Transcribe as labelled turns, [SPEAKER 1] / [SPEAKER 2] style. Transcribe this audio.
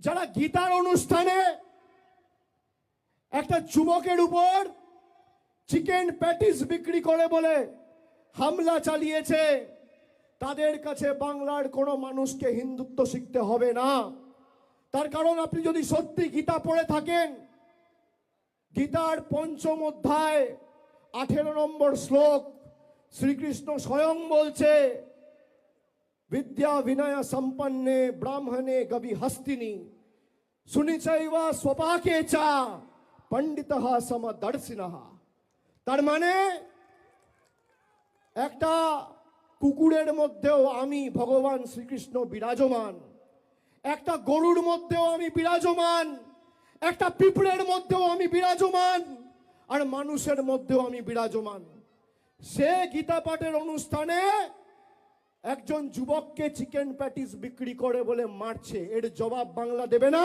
[SPEAKER 1] যারা গীতার অনুষ্ঠানে একটা যুবকের উপর চিকেন প্যাটিস বিক্রি করে বলে হামলা চালিয়েছে, তাদের কাছে বাংলার কোনো মানুষকে হিন্দুত্ব শিখতে হবে না। তার কারণ আপনি যদি সত্যি গীতা পড়ে থাকেন, গীতার পঞ্চম অধ্যায় আঠেরো নম্বর শ্লোক শ্রীকৃষ্ণ স্বয়ং বলছে বিদ্যা বিনয় সম্পন্নে ব্রাহ্মণে গবি হস্তিনী সুনিচৈব স্বপাকে চা পণ্ডিত সমদর্শিন তার মানে একটা কুকুরের মধ্যেও আমি ভগবান শ্রীকৃষ্ণ বিরাজমান। একটা গরুর মধ্যেও আমি বিরাজমান। একটা পিঁপড়ের মধ্যেও আমি বিরাজমান। আর মানুষের মধ্যেও আমি বিরাজমান। সে গীতা পাঠের অনুষ্ঠানে একজন যুবককে চিকেন প্যাটিস বিক্রি করে বলে মারছে এর জবাব বাংলা দেবে না।